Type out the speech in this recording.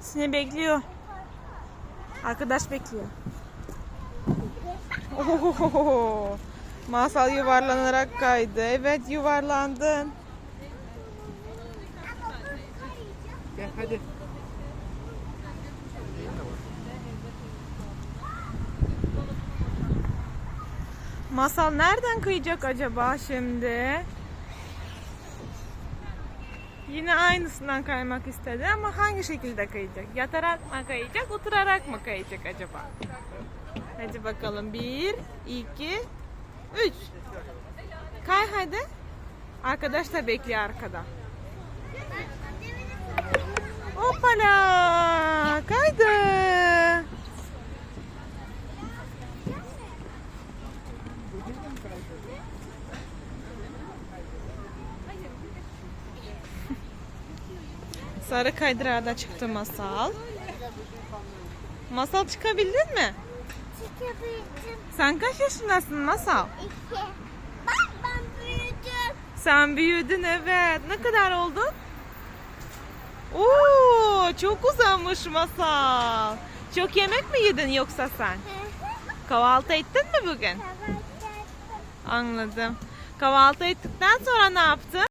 Seni bekliyor. Arkadaş bekliyor. Ohohoho. Masal yuvarlanarak kaydı. Evet yuvarlandın. Gel hadi. Masal nereden kayacak acaba şimdi? Yine aynısından kaymak istedi ama hangi şekilde kayacak? Yatarak mı kayacak, oturarak mı kayacak acaba? Hadi bakalım. Bir, iki, üç. Kay hadi. Arkadaş da bekliyor arkada. Hoppala! Kaydı. Sarı kaydırağa da çıktı Masal. Masal çıkabildin mi? Çıkabildim. Sen kaç yaşındasın Masal? İki. Bak ben büyüdüm. Sen büyüdün evet. Ne kadar oldun? Oo, çok uzamış Masal. Çok yemek mi yedin yoksa sen? Kahvaltı ettin mi bugün? Anladım. Kahvaltı ettikten sonra ne yaptın?